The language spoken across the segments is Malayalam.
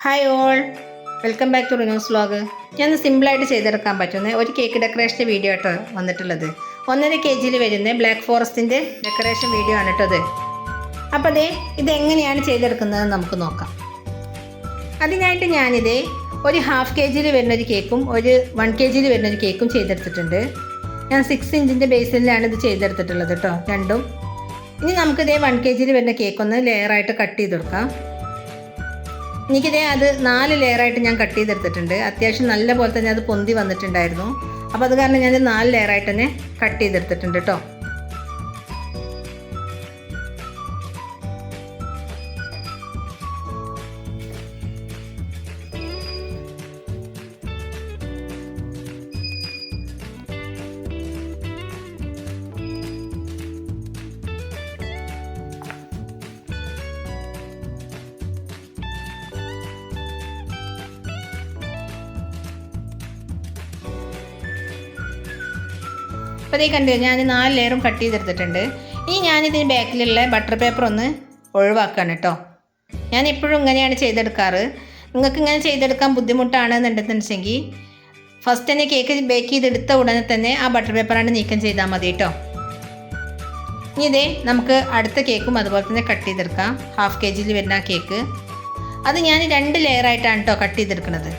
Hi all welcome back to Rinos vlog ഞാൻ സിമ്പിളായിട്ട് ചെയ്തെടുക്കാൻ പറ്റുന്ന ഒരു കേക്ക് ഡെക്കറേഷന്റെ വീഡിയോ ആയിട്ട് വന്നിട്ടുള്ളത്. ഒന്നര കെ ജിയിൽ വരുന്ന ബ്ലാക്ക് ഫോറസ്റ്റിന്റെ ഡെക്കറേഷൻ വീഡിയോ ആണ് കേട്ടോ അത് അപ്പോൾ അതെ ഇതെങ്ങനെയാണ് ചെയ്തെടുക്കുന്നത് നമുക്ക് നോക്കാം. അതിനായിട്ട് ഞാനിത് ഒരു ഹാഫ് കെ ജിയിൽ വരുന്ന ഒരു കേക്കും ഒരു വൺ കെ ജിയിൽ വരുന്ന ഒരു കേക്കും ചെയ്തെടുത്തിട്ടുണ്ട്. ഞാൻ സിക്സ് ഇഞ്ചിന്റെ ബേസിലാണ് ഇത് ചെയ്തെടുത്തിട്ടുള്ളത് കേട്ടോ രണ്ടും. ഇനി നമുക്കിതേ വൺ കെ ജിയിൽ വരുന്ന കേക്ക് ഒന്ന് ലെയറായിട്ട് കട്ട് ചെയ്തെടുക്കാം. എനിക്കിതേ അത് നാല് ലെയറായിട്ട് ഞാൻ കട്ട് ചെയ്തെടുത്തിട്ടുണ്ട്. അത്യാവശ്യം നല്ല പോലെ തന്നെ അത് പൊന്തി വന്നിട്ടുണ്ടായിരുന്നു. അപ്പോൾ അത് കാരണം ഞാൻ നാല് ലെയറായിട്ട് തന്നെ കട്ട് ചെയ്തെടുത്തിട്ടുണ്ട് കേട്ടോ അപ്പോൾ ഇതേ കണ്ടു ഞാൻ നാല് ലെയറും കട്ട് ചെയ്തെടുത്തിട്ടുണ്ട്. ഇനി ഞാനിതിന് ബാക്കിലുള്ള ബട്ടർ പേപ്പർ ഒന്ന് ഒഴിവാക്കാണ് കേട്ടോ ഞാൻ എപ്പോഴും ഇങ്ങനെയാണ് ചെയ്തെടുക്കാറ്. നിങ്ങൾക്ക് ഇങ്ങനെ ചെയ്തെടുക്കാൻ ബുദ്ധിമുട്ടാണെന്നുണ്ടെന്നുവെച്ചെങ്കിൽ ഫസ്റ്റ് തന്നെ കേക്ക് ബേക്ക് ചെയ്തെടുത്ത ഉടനെ തന്നെ ആ ബട്ടർ പേപ്പറാണ് നീക്കം ചെയ്താൽ മതി കേട്ടോ ഇനി ഇതേ നമുക്ക് അടുത്ത കേക്കും അതുപോലെ തന്നെ കട്ട് ചെയ്തെടുക്കാം. ഹാഫ് കെ ജിയിൽ വരുന്ന കേക്ക് അത് ഞാൻ രണ്ട് ലെയറായിട്ടാണ് കേട്ടോ കട്ട് ചെയ്തെടുക്കുന്നത്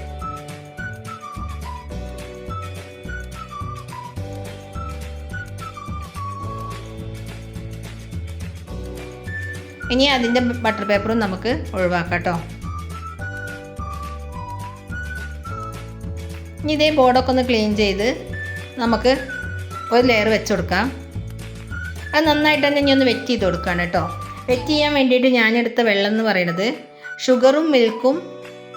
ഇനി അതിന്റെ ബട്ടർ പേപ്പറും നമുക്ക് ഒഴിവാക്കാം കേട്ടോ ഇനി ഇതേ ബോർഡൊക്കെ ഒന്ന് ക്ലീൻ ചെയ്ത് നമുക്ക് ഒരു ലെയർ വെച്ച് കൊടുക്കാം. അത് നന്നായിട്ട് തന്നെ ഇനി ഒന്ന് വെറ്റ് ചെയ്ത് കൊടുക്കുകയാണ് കേട്ടോ. വെറ്റ് ചെയ്യാൻ വേണ്ടിയിട്ട് ഞാനെടുത്ത വെള്ളം എന്ന് പറയുന്നത് ഷുഗറും മിൽക്കും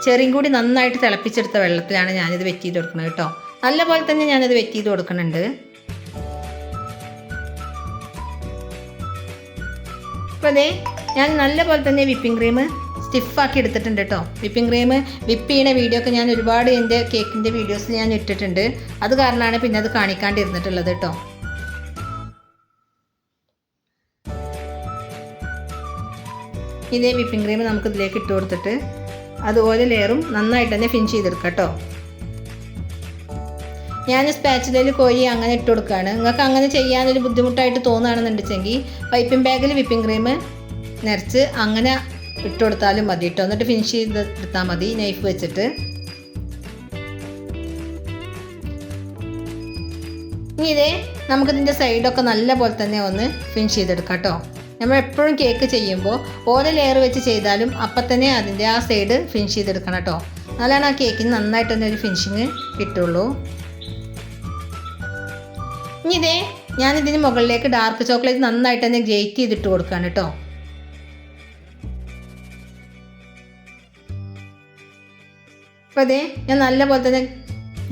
ചെറിയും കൂടി നന്നായിട്ട് തിളപ്പിച്ചെടുത്ത വെള്ളത്തിലാണ് ഞാനിത് വെറ്റ് ചെയ്ത് കൊടുക്കുന്നത് കേട്ടോ. നല്ലപോലെ തന്നെ ഞാനത് വെറ്റ് ചെയ്ത് കൊടുക്കുന്നുണ്ട്. അപ്പോൾ അതെ ഞാൻ നല്ലപോലെ തന്നെ വിപ്പിംഗ് ക്രീം സ്റ്റിഫാക്കി എടുത്തിട്ടുണ്ട് കേട്ടോ. വിപ്പിംഗ് ക്രീം വിപ്പ് ചെയ്യുന്ന വീഡിയോ ഒക്കെ ഞാൻ ഒരുപാട് എന്റെ കേക്കിന്റെ വീഡിയോസ് ഞാൻ ഇട്ടിട്ടുണ്ട്. അത് കാരണമാണ് പിന്നെ അത് കാണിക്കാണ്ടിരുന്നിട്ടുള്ളത് കേട്ടോ. ഇതേ വിപ്പിംഗ് ക്രീം നമുക്ക് ഇതിലേക്ക് ഇട്ട് കൊടുത്തിട്ട് അതുപോലെ ലെയറും നന്നായിട്ട് തന്നെ ഫിനിഷ് ചെയ്തെടുക്കാം കേട്ടോ. ഞാൻ സ്പാച്ചിലയിൽ കോരി അങ്ങനെ ഇട്ട് കൊടുക്കുകയാണ് നിങ്ങൾക്ക് അങ്ങനെ ചെയ്യാനൊരു ബുദ്ധിമുട്ടായിട്ട് തോന്നുകയാണെന്നുണ്ടെങ്കിൽ പൈപ്പിംഗ് ബാഗിൽ വിപ്പിംഗ് ക്രീം നിറച്ച് അങ്ങനെ ഇട്ട് കൊടുത്താലും മതി. കേട്ടോ എന്നിട്ട് ഫിനിഷ് ചെയ്ത് എടുത്താൽ മതി. നൈഫ് വെച്ചിട്ട്. ഇനി ഇതേ നമുക്കിതിന്റെ സൈഡൊക്കെ നല്ല പോലെ തന്നെ ഒന്ന് ഫിനിഷ് ചെയ്തെടുക്കാം കേട്ടോ നമ്മൾ എപ്പോഴും കേക്ക് ചെയ്യുമ്പോൾ ഓരോ ലെയർ വെച്ച് ചെയ്താലും അപ്പം തന്നെ അതിന്റെ ആ സൈഡ് ഫിനിഷ് ചെയ്തെടുക്കണം കേട്ടോ എന്നാലാണ് ആ കേക്കിന് നന്നായിട്ട് തന്നെ ഒരു ഫിനിഷിങ് കിട്ടുള്ളൂ. ഇനി ഇതേ ഞാനിതിന് മുകളിലേക്ക് ഡാർക്ക് ചോക്ലേറ്റ് നന്നായിട്ട് തന്നെ ഗ്രേറ്റ് ചെയ്തിട്ട് കൊടുക്കുകയാണ് കേട്ടോ അപ്പോൾ അതേ ഞാൻ നല്ലപോലെ തന്നെ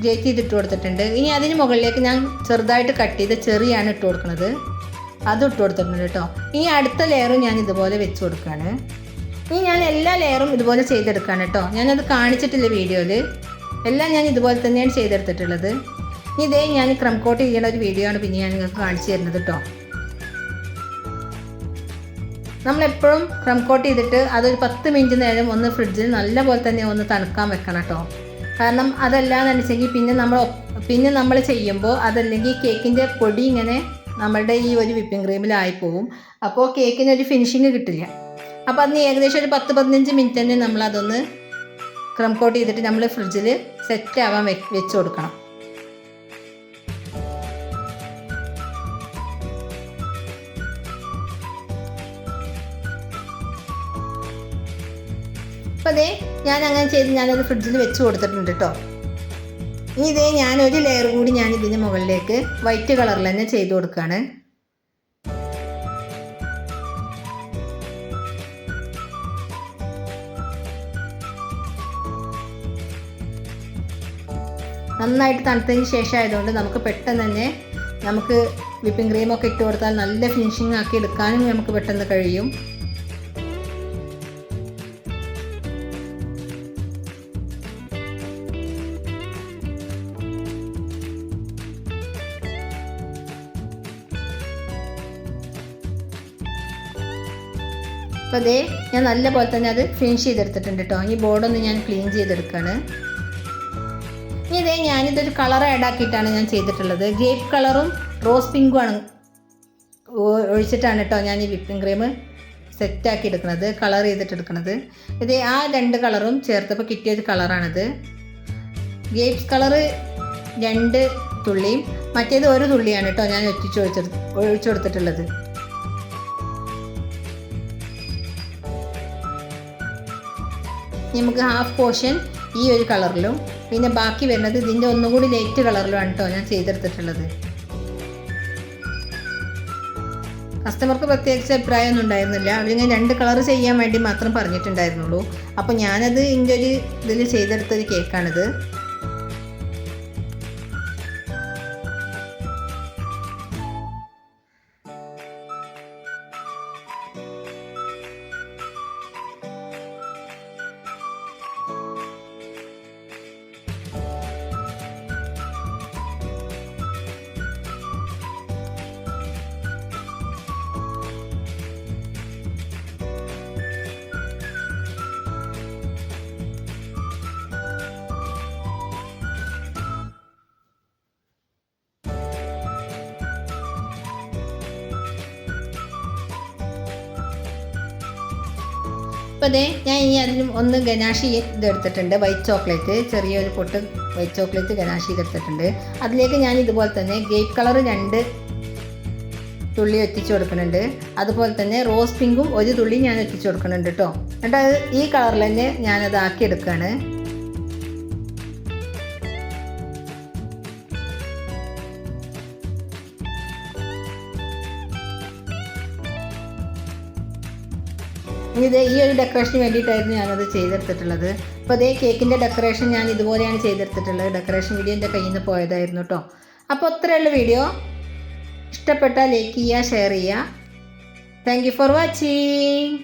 ഗ്രേറ്റ് ചെയ്തിട്ട് കൊടുത്തിട്ടുണ്ട്. ഇനി അതിന് മുകളിലേക്ക് ഞാൻ ചെറുതായിട്ട് കട്ട് ചെയ്ത ചെറിയാണ് ഇട്ട് കൊടുക്കുന്നത് അതും ഇട്ട് കൊടുത്തിട്ടുണ്ട് കേട്ടോ. ഇനി അടുത്ത ലെയറും ഞാൻ ഇതുപോലെ വെച്ച് കൊടുക്കുകയാണ് ഇനി ഞാൻ എല്ലാ ലെയറും ഇതുപോലെ ചെയ്തെടുക്കുകയാണ് കേട്ടോ. ഞാനത് കാണിച്ചിട്ടില്ല വീഡിയോയിൽ എല്ലാം ഞാൻ ഇതുപോലെ തന്നെയാണ് ചെയ്തെടുത്തിട്ടുള്ളത്. ഇനി ഇതേ ഞാൻ ക്രം കോട്ട് ചെയ്യണ ഒരു വീഡിയോ ആണ് പിന്നെ ഞാൻ നിങ്ങൾക്ക് കാണിച്ചു തരുന്നത് കേട്ടോ. നമ്മളെപ്പോഴും ക്രം കോട്ട് ചെയ്തിട്ട് അതൊരു പത്ത് മിനിറ്റ് നേരം ഒന്ന് ഫ്രിഡ്ജിൽ നല്ല പോലെ തന്നെ ഒന്ന് തണുക്കാൻ വെക്കണം കേട്ടോ കാരണം അതല്ലാന്ന് വെച്ചെങ്കിൽ പിന്നെ നമ്മൾ പിന്നെ നമ്മൾ ചെയ്യുമ്പോൾ അതല്ലെങ്കിൽ കേക്കിന്റെ പൊടി ഇങ്ങനെ നമ്മളുടെ ഈ ഒരു വിപ്പിംഗ് ക്രീമിലായി പോവും. അപ്പോൾ കേക്കിന് ഒരു ഫിനിഷിങ് കിട്ടില്ല. അപ്പോൾ അതിന് ഏകദേശം ഒരു പത്ത് പതിനഞ്ച് മിനിറ്റ് തന്നെ നമ്മൾ അതൊന്ന് ക്രം കോട്ട് ചെയ്തിട്ട് നമ്മൾ ഫ്രിഡ്ജിൽ സെറ്റ് ആവാൻ വെച്ച് കൊടുക്കണം. അപ്പോൾ അതേ ഞാൻ അങ്ങനെ ചെയ്ത് ഞാനത് ഫ്രിഡ്ജിൽ വെച്ച് കൊടുത്തിട്ടുണ്ട് കേട്ടോ ഇനി ഇതേ ഒരു ലെയർ കൂടി ഞാൻ ഇതിന് മുകളിലേക്ക് വൈറ്റ് കളറിൽ തന്നെ ചെയ്ത് കൊടുക്കുകയാണ് നന്നായിട്ട് തണുത്തതിന് ശേഷം ആയതുകൊണ്ട് നമുക്ക് പെട്ടെന്ന് തന്നെ നമുക്ക് വിപ്പിംഗ് ക്രീമൊക്കെ ഇട്ട് കൊടുത്താൽ നല്ല ഫിനിഷിംഗ് ആക്കി എടുക്കാനും നമുക്ക് പെട്ടെന്ന് കഴിയും. അപ്പോൾ അതേ ഞാൻ നല്ല പോലെ തന്നെ അത് ഫിനിഷ് ചെയ്തെടുത്തിട്ടുണ്ട് കേട്ടോ ഈ ബോർഡൊന്ന് ഞാൻ ക്ലീൻ ചെയ്തെടുക്കുകയാണ് ഇനി ഇതേ ഞാനിതൊരു കളർ ആഡ് ആക്കിയിട്ടാണ് ഞാൻ ചെയ്തിട്ടുള്ളത്. ഗ്രേപ്പ് കളറും റോസ് പിങ്കുമാണ് ഒഴിച്ചിട്ടാണ് കേട്ടോ ഞാൻ ഈ വിപ്പിംഗ് ക്രീം സെറ്റാക്കി എടുക്കുന്നത് കളർ ചെയ്തിട്ട് എടുക്കുന്നത് ഇത് ആ രണ്ട് കളറും ചേർത്തപ്പോൾ കിട്ടിയൊരു കളറാണിത് ഗ്രേപ്സ് കളറ് രണ്ട് തുള്ളിയും മറ്റേത് ഒരു തുള്ളിയാണ് കേട്ടോ ഞാൻ ഒറ്റിച്ച് ഒഴിച്ചെടു ഒഴിച്ചു കൊടുത്തിട്ടുള്ളത്. നമുക്ക് ഹാഫ് പോർഷൻ ഈ ഒരു കളറിലും പിന്നെ ബാക്കി വരുന്നത് ഇതിന്റെ ഒന്നുകൂടി ലൈറ്റ് കളറിലുമാണ് കേട്ടോ ഞാൻ ചെയ്തെടുത്തിട്ടുള്ളത്. കസ്റ്റമർക്ക് പ്രത്യേകിച്ച് അഭിപ്രായമൊന്നും ഉണ്ടായിരുന്നില്ല. അവരിങ്ങനെ രണ്ട് കളർ ചെയ്യാൻ വേണ്ടി മാത്രം പറഞ്ഞിട്ടുണ്ടായിരുന്നുള്ളൂ. അപ്പോൾ ഞാനത് ഇതിന്റെ ഒരു ഇതിൽ ചെയ്തെടുത്തൊരു കേക്കാണിത് അപ്പോൾ ഞാൻ ഇനി അതിന് ഒന്ന് ഗനാഷി ഇതെടുത്തിട്ടുണ്ട്. വൈറ്റ് ചോക്ലേറ്റ് ചെറിയൊരു പൊട്ട് വൈറ്റ് ചോക്ലേറ്റ് ഗനാഷി ഇതെടുത്തിട്ടുണ്ട്. അതിലേക്ക് ഞാൻ ഇതുപോലെ തന്നെ ഗ്രേപ്പ് കളർ രണ്ട് തുള്ളി എത്തിച്ചു കൊടുക്കുന്നുണ്ട്. അതുപോലെ തന്നെ റോസ് പിങ്കും ഒരു തുള്ളി ഞാൻ എത്തിച്ചു കൊടുക്കുന്നുണ്ട് കേട്ടോ എന്നിട്ട് ഈ കളറിൽ തന്നെ ഞാനത് ആക്കി എടുക്കുകയാണ് ഇത് ഈ ഒരു ഡെക്കറേഷന് വേണ്ടിയിട്ടായിരുന്നു ഞാനത് ചെയ്തെടുത്തിട്ടുള്ളത്. അപ്പോൾ അതേ കേക്കിന്റെ ഡെക്കറേഷൻ ഞാൻ ഇതുപോലെയാണ് ചെയ്തെടുത്തിട്ടുള്ളത്. ഡെക്കറേഷൻ വീഡിയോ എന്റെ കയ്യിൽ നിന്ന് പോയതായിരുന്നു കേട്ടോ അപ്പോൾ അത്രയുള്ള വീഡിയോ ഇഷ്ടപ്പെട്ടാൽ ലൈക്ക് ചെയ്യുക ഷെയർ ചെയ്യുക. Thank you for watching